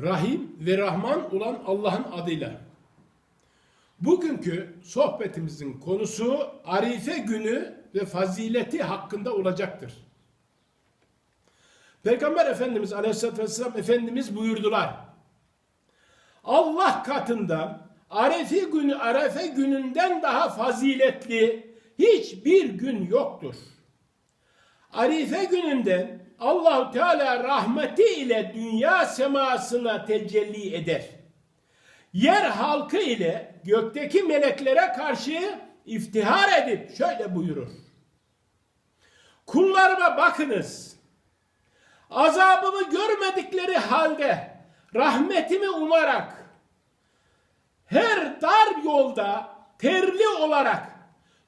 Rahim ve Rahman olan Allah'ın adıyla. Bugünkü sohbetimizin konusu Arife günü ve fazileti hakkında olacaktır. Peygamber Efendimiz Aleyhisselatü Vesselam Efendimiz buyurdular. Allah katında Arefe günü Arefe gününden daha faziletli hiçbir gün yoktur. Arife gününden Allahu Teala rahmeti ile dünya semasına tecelli eder. Yer halkı ile gökteki meleklere karşı iftihar edip şöyle buyurur. Kullarıma bakınız. Azabımı görmedikleri halde rahmetimi umarak her dar yolda terli olarak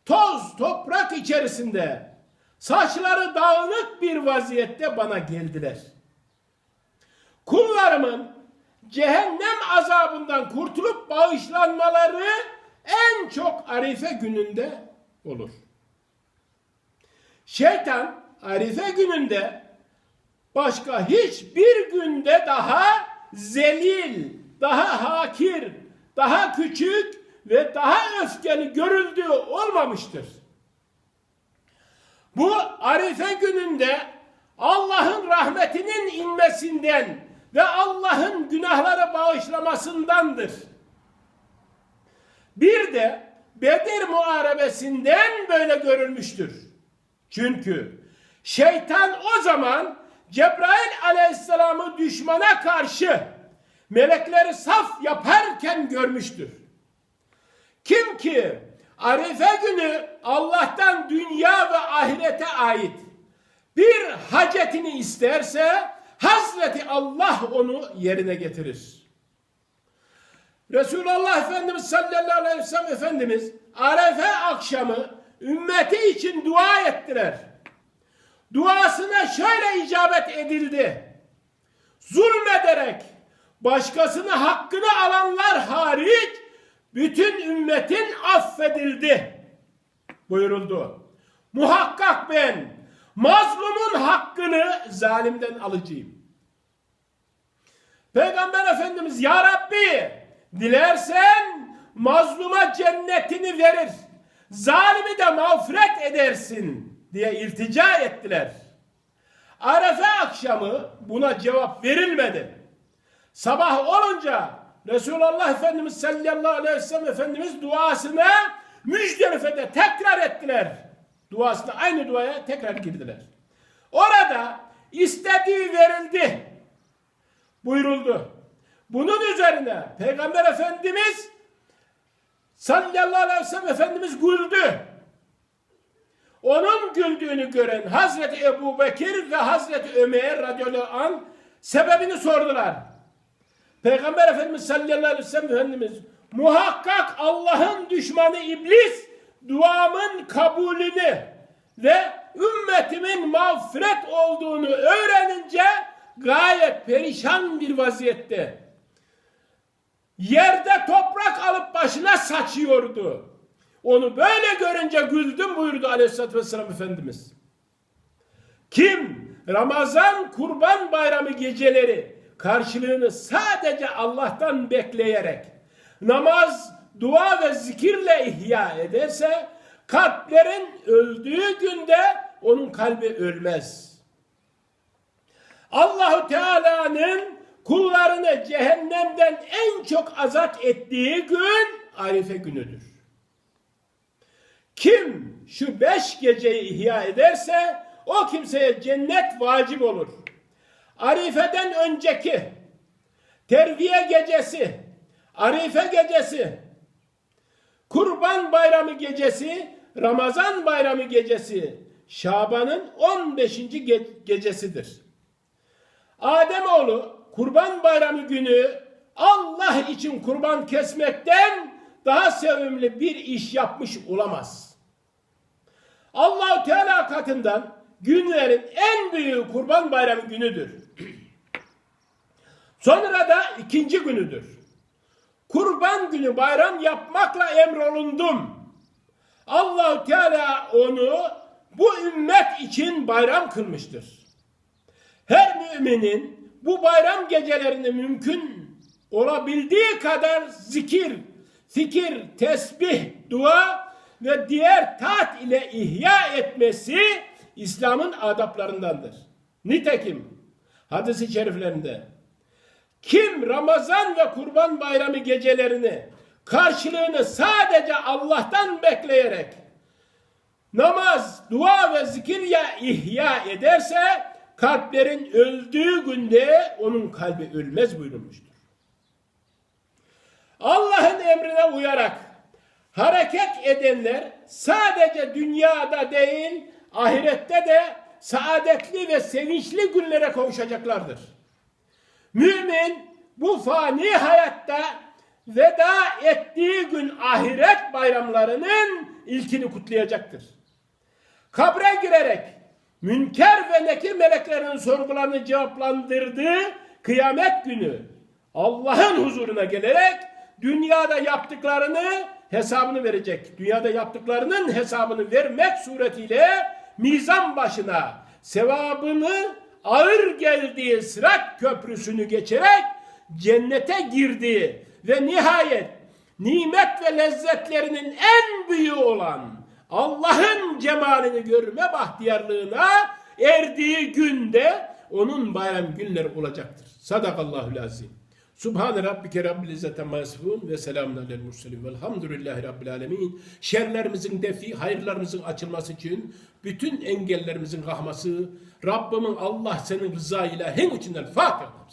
toz toprak içerisinde saçları dağınık bir vaziyette bana geldiler. Kullarımın cehennem azabından kurtulup bağışlanmaları en çok Arife gününde olur. Şeytan Arife gününde başka hiçbir günde daha zelil, daha hakir, daha küçük ve daha öfkeli görüldüğü olmamıştır. Bu Arife gününde Allah'ın rahmetinin inmesinden ve Allah'ın günahları bağışlamasındandır. Bir de Bedir Muharebesi'nden böyle görülmüştür. Çünkü şeytan o zaman Cebrail aleyhisselamı düşmana karşı melekleri saf yaparken görmüştür. Kim ki Arife günü Allah'tan dünya ahirete ait bir hacetini isterse Hazreti Allah onu yerine getirir. Resulullah Efendimiz sallallahu aleyhi ve sellem Efendimiz Arefe akşamı ümmeti için dua ettiler. Duasına şöyle icabet edildi. Zulmederek başkasını hakkını alanlar hariç bütün ümmetin affedildi buyuruldu. Muhakkak ben mazlumun hakkını zalimden alacağım. Peygamber Efendimiz Ya Rabbi dilersen mazluma cennetini verir. Zalimi de mağfiret edersin diye iltica ettiler. Arefe akşamı buna cevap verilmedi. Sabah olunca Resulullah Efendimiz sallallahu aleyhi ve sellem Efendimiz duasına Müzdelife'de tekrar ettiler. Duasına aynı duaya tekrar girdiler. Orada istediği verildi. Buyuruldu. Bunun üzerine Peygamber Efendimiz sallallahu aleyhi ve sellem Efendimiz güldü. Onun güldüğünü gören Hazreti Ebu Bekir ve Hazreti Ömer radıyallahu anh sebebini sordular. Peygamber Efendimiz sallallahu aleyhi ve sellem Efendimiz muhakkak Allah'ın düşmanı iblis duamın kabulünü ve ümmetimin mağfiret olduğunu öğrenince gayet perişan bir vaziyette yerde toprak alıp başına saçıyordu. Onu böyle görünce güldüm buyurdu aleyhissalatü vesselam Efendimiz. Kim Ramazan kurban bayramı geceleri karşılığını sadece Allah'tan bekleyerek namaz, dua ve zikirle ihya ederse kalplerin öldüğü günde onun kalbi ölmez. Allahu Teala'nın kullarını cehennemden en çok azat ettiği gün Arife günüdür. Kim şu beş geceyi ihya ederse o kimseye cennet vacip olur. Arife'den önceki terviye gecesi, Arife gecesi, Kurban Bayramı gecesi, Ramazan Bayramı gecesi, Şaban'ın 15. ge- gecesidir. Ademoğlu Kurban Bayramı günü Allah için kurban kesmekten daha sevimli bir iş yapmış olamaz. Allahu Teala katından günlerin en büyüğü Kurban Bayramı günüdür. Sonra da ikinci günüdür. Kurban günü bayram yapmakla emrolundum. Allahu Teala onu bu ümmet için bayram kılmıştır. Her müminin bu bayram gecelerini mümkün olabildiği kadar zikir, fikir, tesbih, dua ve diğer taat ile ihya etmesi İslam'ın adaplarındandır. Nitekim hadis-i şeriflerinde kim Ramazan ve Kurban Bayramı gecelerini karşılığını sadece Allah'tan bekleyerek namaz, dua ve zikirle ihya ederse kalplerin öldüğü günde onun kalbi ölmez buyurulmuştur. Allah'ın emrine uyarak hareket edenler sadece dünyada değil ahirette de saadetli ve sevinçli günlere kavuşacaklardır. Mümin bu fani hayatta veda ettiği gün ahiret bayramlarının ilkini kutlayacaktır. Kabre girerek münker ve nekir meleklerinin sorgularını cevaplandırdığı kıyamet günü Allah'ın huzuruna gelerek dünyada yaptıklarını hesabını verecek. Dünyada yaptıklarının hesabını vermek suretiyle mizan başına sevabını ağır geldiği sırat köprüsünü geçerek cennete girdiği ve nihayet nimet ve lezzetlerinin en büyüğü olan Allah'ın cemalini görme bahtiyarlığına erdiği günde onun bayram günleri olacaktır. Sadakallahu azim. Subhane rabbike rabbil izzete amma yasifun ve selamun alel murselin velhamdülillahi rabbil alemin. Şerlerimizin defi, hayırlarımızın açılması için bütün engellerimizin kalkması, Rabbimin Allah senin rıza ile hem içinden Fatiha.